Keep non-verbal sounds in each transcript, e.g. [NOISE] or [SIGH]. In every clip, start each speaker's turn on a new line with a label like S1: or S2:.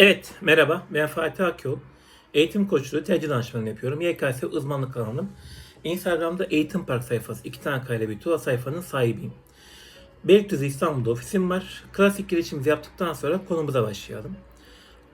S1: Evet, merhaba. Ben Fatih Akyol. Eğitim koçluğu, tercih danışmanlığı yapıyorum. YKS uzmanlık alanım. Instagram'da Eğitim Park sayfası, iki tane kayla bir tuğla sayfanın sahibiyim. Beylikdüzü İstanbul'da ofisim var. Klasik girişimizi yaptıktan sonra konumuza başlayalım.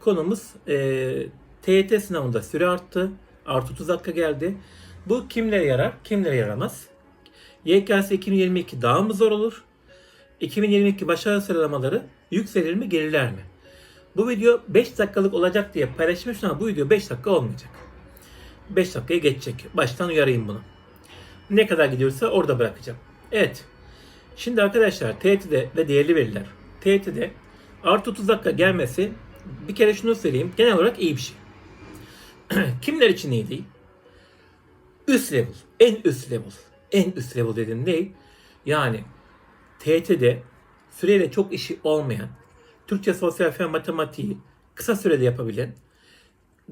S1: Konumuz eee TYT sınavında süre arttı. Artı 30 dakika geldi. Bu kimlere yarar, kimlere yaramaz? YKS 2022 daha mı zor olur? 2022 başarı sıralamaları yükselir mi, geriler mi? Bu video 5 dakikalık olacak diye paylaşmış ama bu video 5 dakika olmayacak. 5 dakikaya geçecek. Baştan uyarayım bunu. Ne kadar gidiyorsa orada bırakacağım. Evet. Şimdi arkadaşlar TYT'de ve değerli veriler. TYT'de artı 30 dakika gelmesi bir kere şunu söyleyeyim. Genel olarak iyi bir şey. [CLEARS THROAT] Kimler için iyi değil? Üst level. En üst level. En üst level dedim ne? Yani TYT'de süreyle çok işi olmayan, Türkçe, sosyal fen, matematiği kısa sürede yapabilen,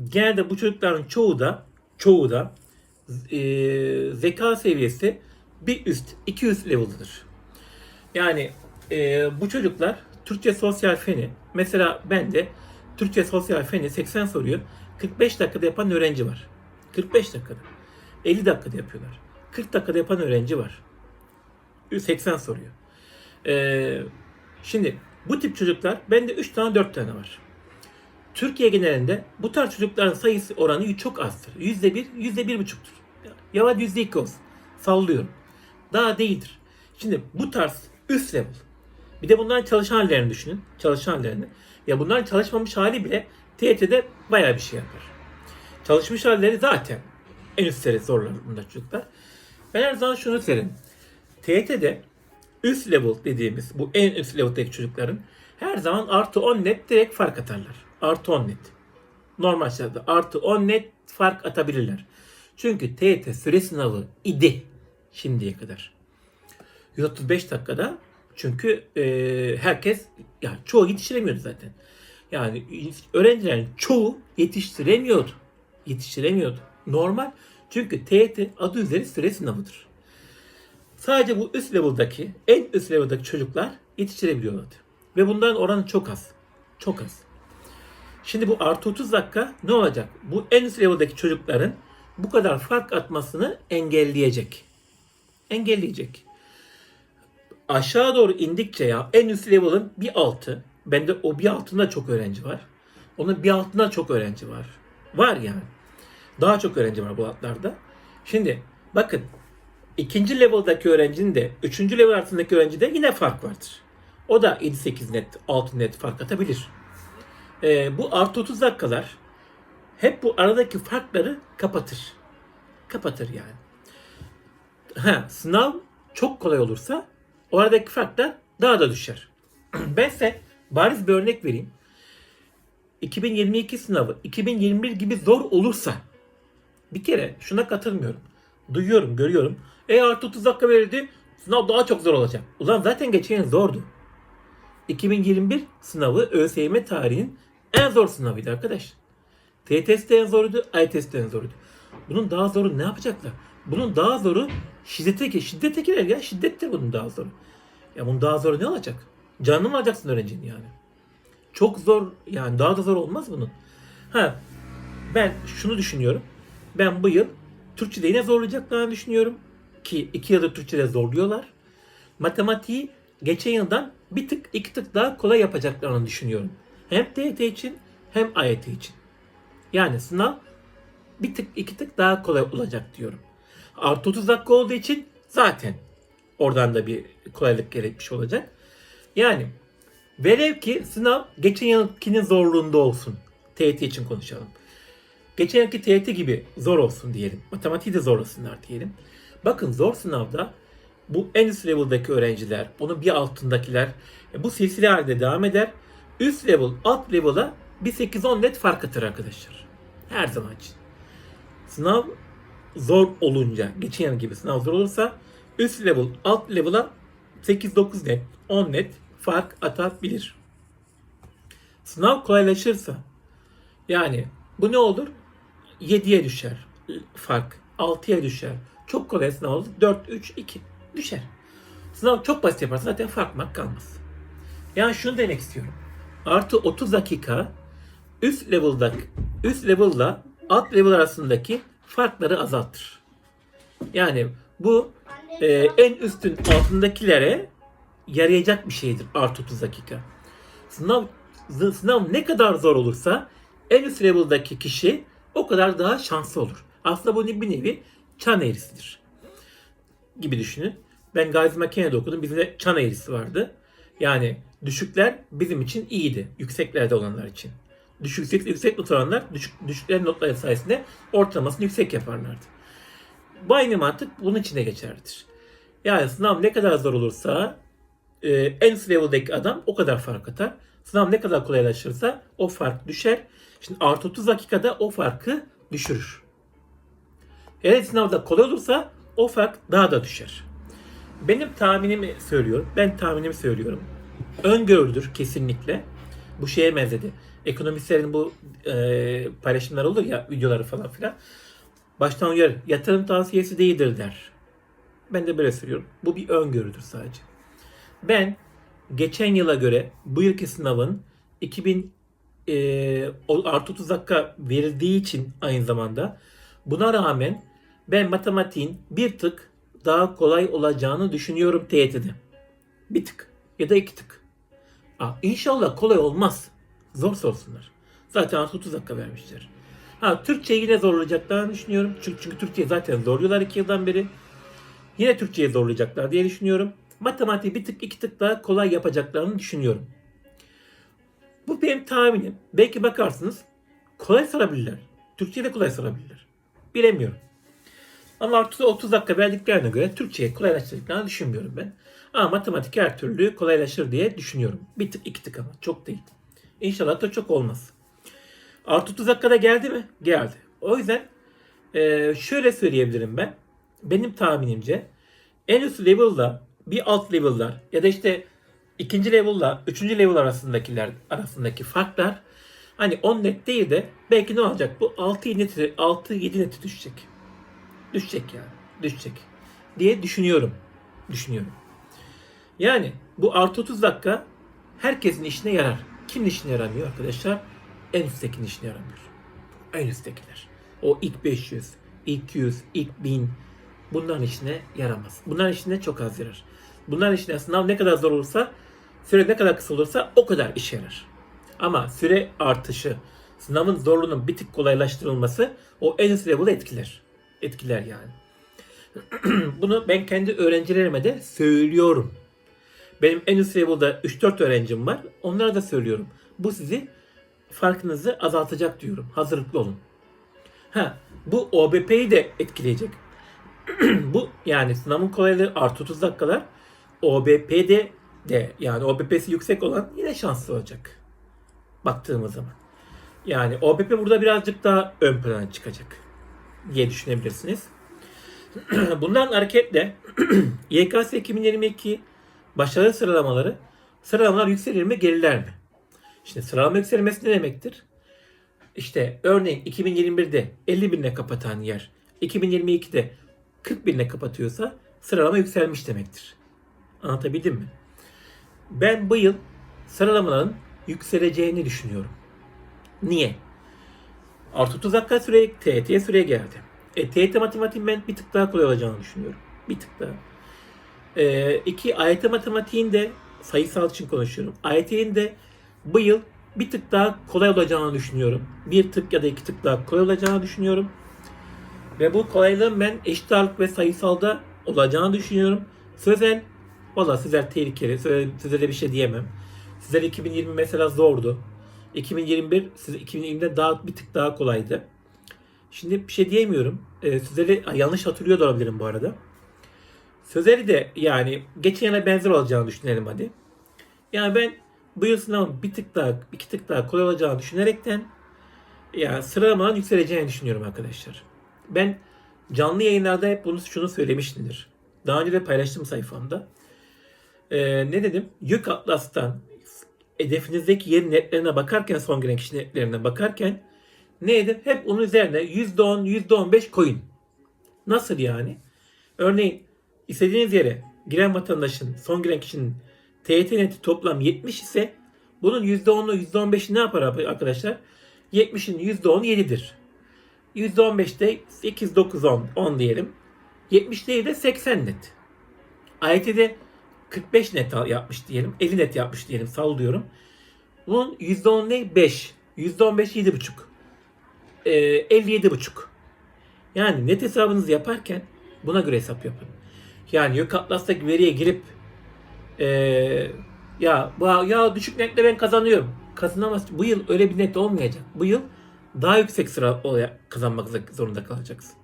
S1: genelde bu çocukların çoğu da çoğu da e, zeka seviyesi bir üst, iki üst level'dır. Yani e, bu çocuklar Türkçe sosyal feni, mesela ben de Türkçe sosyal feni 80 soruyu 45 dakikada yapan öğrenci var. 45 dakikada. 50 dakikada yapıyorlar. 40 dakikada yapan öğrenci var. 80 soruyu. Ee, şimdi bu tip çocuklar bende 3 tane 4 tane var. Türkiye genelinde bu tarz çocukların sayısı oranı çok azdır. Yüzde bir, yüzde bir buçuktur. Ya da yüzde iki olsun. Sallıyorum. Daha değildir. Şimdi bu tarz üst level. Bir de bunların çalışan hallerini düşünün. Çalışan hallerini. Ya bunların çalışmamış hali bile TYT'de bayağı bir şey yapar. Çalışmış halleri zaten en üst seri zorlarında çocuklar. Ben her zaman şunu söylerim. TYT'de üst level dediğimiz bu en üst level'daki çocukların her zaman artı 10 net direkt fark atarlar. Artı 10 net. Normal şartlarda artı 10 net fark atabilirler. Çünkü TYT süre sınavı idi şimdiye kadar. 135 dakikada çünkü e, herkes yani çoğu yetiştiremiyordu zaten. Yani öğrencilerin çoğu yetiştiremiyordu. Yetiştiremiyordu. Normal. Çünkü TYT adı üzeri süre sınavıdır. Sadece bu üst level'daki, en üst level'daki çocuklar yetiştirebiliyorlardı. Ve bunların oranı çok az. Çok az. Şimdi bu artı 30 dakika ne olacak? Bu en üst level'daki çocukların bu kadar fark atmasını engelleyecek. Engelleyecek. Aşağı doğru indikçe ya en üst level'ın bir altı. Bende o bir altında çok öğrenci var. Onun bir altında çok öğrenci var. Var yani. Daha çok öğrenci var bu altlarda. Şimdi bakın ikinci level'daki öğrencinin de üçüncü level arasındaki öğrencide yine fark vardır. O da 7-8 net, 6 net fark atabilir. Ee, bu artı 30 dakikalar hep bu aradaki farkları kapatır. Kapatır yani. Ha, sınav çok kolay olursa o aradaki farklar daha da düşer. [CLEARS THROAT] ben size bariz bir örnek vereyim. 2022 sınavı 2021 gibi zor olursa bir kere şuna katılmıyorum. Duyuyorum, görüyorum. E artı 30 dakika verildi. Sınav daha çok zor olacak. Ulan zaten geçen zordu. 2021 sınavı ÖSYM tarihinin en zor sınavıydı arkadaş. TTS de en zoruydu, ITS de en zoruydu. Bunun daha zoru ne yapacaklar? Bunun daha zoru şiddete, şiddete girer ya. Şiddettir bunun daha zoru. Ya bunun daha zoru ne olacak? Canını mı alacaksın öğrencinin yani? Çok zor yani daha da zor olmaz bunun. Ha ben şunu düşünüyorum. Ben bu yıl Türkçe'de yine zorlayacaklarını düşünüyorum. Ki iki yıldır Türkçe'de zorluyorlar. Matematiği geçen yıldan bir tık iki tık daha kolay yapacaklarını düşünüyorum. Hem TYT için hem AYT için. Yani sınav bir tık iki tık daha kolay olacak diyorum. Artı 30 dakika olduğu için zaten oradan da bir kolaylık gerekmiş olacak. Yani velev ki sınav geçen yılkinin zorluğunda olsun. TYT için konuşalım. Geçen yılki TYT gibi zor olsun diyelim. Matematiği de zorlasınlar diyelim. Bakın zor sınavda bu en üst level'daki öğrenciler, onun bir altındakiler e, bu silsile halinde devam eder. Üst level, alt level'a bir 8-10 net fark atır arkadaşlar. Her zaman için. Sınav zor olunca, geçen yıl gibi sınav zor olursa üst level, alt level'a 8-9 net, 10 net fark atabilir. Sınav kolaylaşırsa yani bu ne olur? 7'ye düşer fark. 6'ya düşer. Çok kolay sınav olur. 4, 3, 2 düşer. Sınav çok basit yaparsa zaten fark mark kalmaz. Yani şunu demek istiyorum. Artı 30 dakika üst level'da üst level'la alt level arasındaki farkları azaltır. Yani bu e, en üstün altındakilere yarayacak bir şeydir artı 30 dakika. Sınav sınav ne kadar zor olursa en üst level'daki kişi o kadar daha şanslı olur. Aslında bu bir nevi çan eğrisidir. Gibi düşünün. Ben Gazi Makine'de okudum. Bizim de çan eğrisi vardı. Yani düşükler bizim için iyiydi. Yükseklerde olanlar için. Düşük yüksek, yüksek not olanlar düşük, düşükler notları sayesinde ortalamasını yüksek yaparlardı. Bu aynı mantık bunun için de geçerlidir. Yani sınav ne kadar zor olursa e, en üst level'daki adam o kadar fark atar. Sınav ne kadar kolaylaşırsa o fark düşer. Şimdi artı 30 dakikada o farkı düşürür. Eğer sınavda kolay olursa o fark daha da düşer. Benim tahminimi söylüyorum. Ben tahminimi söylüyorum. Öngörüdür kesinlikle. Bu şeye benzedi. Ekonomistlerin bu e, paylaşımlar olur ya videoları falan filan. Baştan uyarı. Yatırım tavsiyesi değildir der. Ben de böyle söylüyorum. Bu bir öngörüdür sadece. Ben geçen yıla göre bu yılki sınavın 2000 e, artı 30 dakika verildiği için aynı zamanda buna rağmen ben matematiğin bir tık daha kolay olacağını düşünüyorum TYT'de. Bir tık ya da iki tık. Aa, inşallah kolay olmaz. Zor sorsunlar. Zaten artı 30 dakika vermişler. Ha, Türkçe yine zorlayacaklarını düşünüyorum. Çünkü, çünkü Türkçe zaten zorluyorlar iki yıldan beri. Yine Türkçe'ye zorlayacaklar diye düşünüyorum. Matematiği bir tık iki tık daha kolay yapacaklarını düşünüyorum. Bu benim tahminim. Belki bakarsınız kolay sorabilirler. Türkçe'de kolay sorabilirler. Bilemiyorum. Ama artı 30 dakika verdiklerine göre Türkçe'ye kolaylaştırdıklarını düşünmüyorum ben. Ama matematik her türlü kolaylaşır diye düşünüyorum. Bir tık iki tık ama çok değil. İnşallah da çok olmaz. Artı 30 dakikada geldi mi? Geldi. O yüzden e, şöyle söyleyebilirim ben. Benim tahminimce en üst level'da bir alt level'lar ya da işte ikinci level'la üçüncü level arasındakiler arasındaki farklar hani 10 net değil de belki ne olacak bu 6 net 6 7 net düşecek. Düşecek yani. Düşecek. Diye düşünüyorum. Düşünüyorum. Yani bu artı 30 dakika herkesin işine yarar. Kimin işine yaramıyor arkadaşlar? En üsttekinin işine yaramıyor. En üsttekiler. O ilk 500, ilk 100, ilk 1000 bunların işine yaramaz. Bunların işine çok az yarar. Bunların işine sınav ne kadar zor olursa, süre ne kadar kısa olursa o kadar işe yarar. Ama süre artışı, sınavın zorluğunun bir tık kolaylaştırılması o en üst level'ı etkiler. Etkiler yani. [CLEARS THROAT] Bunu ben kendi öğrencilerime de söylüyorum. Benim en üst level'da 3-4 öğrencim var. Onlara da söylüyorum. Bu sizi farkınızı azaltacak diyorum. Hazırlıklı olun. Ha, bu OBP'yi de etkileyecek. [CLEARS THROAT] bu yani sınavın kolaylığı artı 30 dakikalar OBP'de de yani OBP'si yüksek olan yine şanslı olacak. Baktığımız zaman. Yani OBP burada birazcık daha ön plana çıkacak diye düşünebilirsiniz. [CLEARS THROAT] Bundan hareketle [CLEARS THROAT] YKS 2022 başarı sıralamaları sıralamalar yükselir mi geriler mi? İşte sıralama yükselmesi ne demektir? İşte örneğin 2021'de 50 binle kapatan yer 2022'de 40 binle kapatıyorsa sıralama yükselmiş demektir. Anlatabildim mi? Ben bu yıl sıralamaların yükseleceğini düşünüyorum. Niye? Artı 30 dakika süre TYT'ye süre geldi. E, TYT matematiğin ben bir tık daha kolay olacağını düşünüyorum. Bir tık daha. E, iki AYT matematiğin de sayısal için konuşuyorum. AYT'nin de bu yıl bir tık daha kolay olacağını düşünüyorum. Bir tık ya da iki tık daha kolay olacağını düşünüyorum. Ve bu kolaylığın ben eşit ağırlık ve sayısalda olacağını düşünüyorum. Sözel, valla sözel tehlikeli. Sözel, sözele bir şey diyemem. Sözel 2020 mesela zordu. 2021 size 2020'de daha bir tık daha kolaydı. Şimdi bir şey diyemiyorum. Ee, Sözel'i yanlış hatırlıyor da olabilirim bu arada. Sözel'i de yani geçen yana benzer olacağını düşünelim hadi. Yani ben bu yıl sınavın bir tık daha, iki tık daha kolay olacağını düşünerekten yani sıralamadan yükseleceğini düşünüyorum arkadaşlar. Ben canlı yayınlarda hep bunu şunu söylemiştimdir. Daha önce de paylaştım sayfamda. Ee, ne dedim? Yük Atlas'tan hedefinizdeki yerin netlerine bakarken son giren kişi netlerine bakarken ne edin? Hep onun üzerine %10, %15 koyun. Nasıl yani? Örneğin istediğiniz yere giren vatandaşın, son giren kişinin TYT neti toplam 70 ise bunun %10'u %15'i ne yapar arkadaşlar? 70'in %10'u 7'dir. %15'te 8, 9, 10, 10 diyelim. 70 değil de 80 net. AYT'de 45 net yapmış diyelim. 50 net yapmış diyelim. Sallıyorum. Bunun %10 ne? 5. %15 7,5. Ee, 57,5. Yani net hesabınızı yaparken buna göre hesap yapın. Yani Yok Atlas'taki veriye girip ee, ya ya düşük netle ben kazanıyorum. Kazanamaz. Bu yıl öyle bir net olmayacak. Bu yıl daha yüksek sıra olaya- kazanmak zorunda kalacaksın.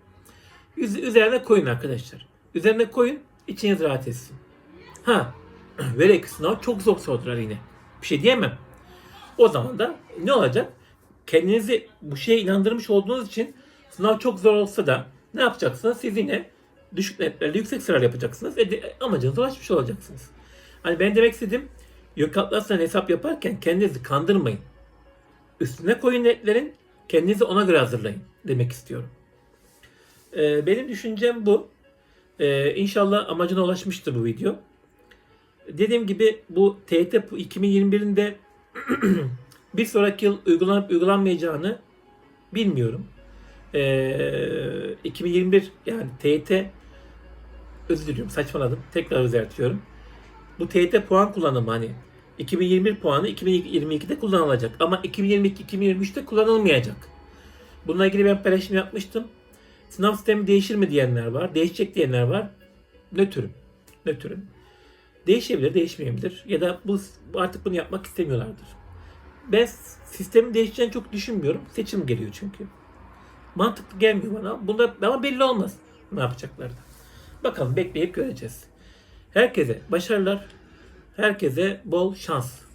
S1: Üz- üzerine koyun arkadaşlar. Üzerine koyun, içiniz rahat etsin. Ha, [CLEARS THROAT] veri sınav çok zor sordular yine. Bir şey diyemem. O zaman da ne olacak? Kendinizi bu şeye inandırmış olduğunuz için sınav çok zor olsa da ne yapacaksınız? Siz yine düşük netlerle yüksek sıralar yapacaksınız ve amacınıza ulaşmış olacaksınız. Hani ben demek istedim, Yok Atlas'tan hesap yaparken kendinizi kandırmayın. Üstüne koyun netlerin, kendinizi ona göre hazırlayın demek istiyorum. Ee, benim düşüncem bu. Ee, inşallah amacına ulaşmıştır bu video. Dediğim gibi bu TYT 2021'in de [CLEARS THROAT] bir sonraki yıl uygulanıp uygulanmayacağını bilmiyorum. Ee, 2021 yani TYT özür diliyorum saçmaladım. Tekrar düzeltiyorum. Bu TYT puan kullanımı hani 2021 puanı 2022'de kullanılacak ama 2022-2023'te kullanılmayacak. Bununla ilgili ben paylaşım yapmıştım. Sınav sistemi değişir mi diyenler var. Değişecek diyenler var. Nötrüm. Nötrüm. Değişebilir, değişmeyebilir. Ya da bu artık bunu yapmak istemiyorlardır. Ben sistemin değişeceğini çok düşünmüyorum. Seçim geliyor çünkü. Mantıklı gelmiyor bana. Bunda ama belli olmaz ne yapacaklar da. Bakalım bekleyip göreceğiz. Herkese başarılar. Herkese bol şans.